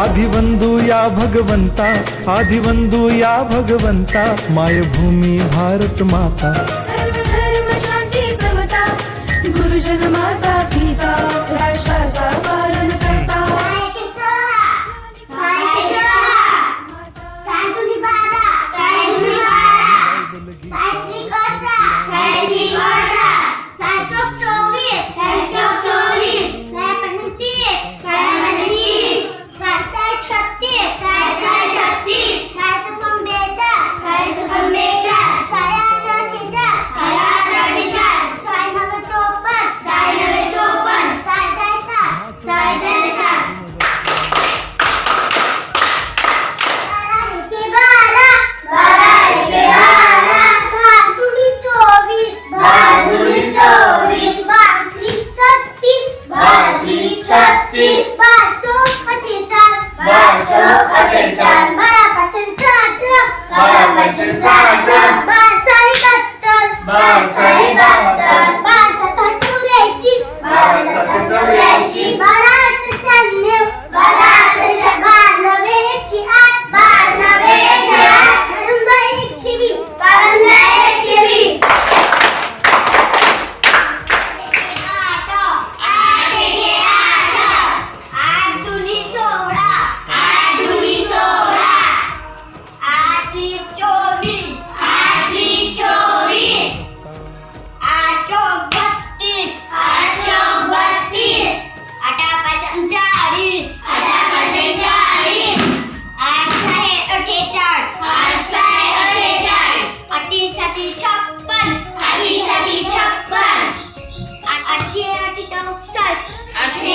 आदिवंदू या भगवंता ಆದಿವಂದು या भगवंता ಮಾಯ भारत माता। ಮಾತಾ धर्म शांती समता, गुरुजन माता पिता राष्ट्राचा teacher. Please bar choke चोवीस आठ चोवीस आठ बत्तीस आठ बत्तीस आठा पंचेचाळीस आठा पंचेचाळीस आठ सहा अठ्ठेचाळीस आठ सहा अठ्ठेचाळीस अठ्ठीसाठी छप्पन अठ्ठीसाठी छप्पन आठशे आठी चौसष्ट आठशे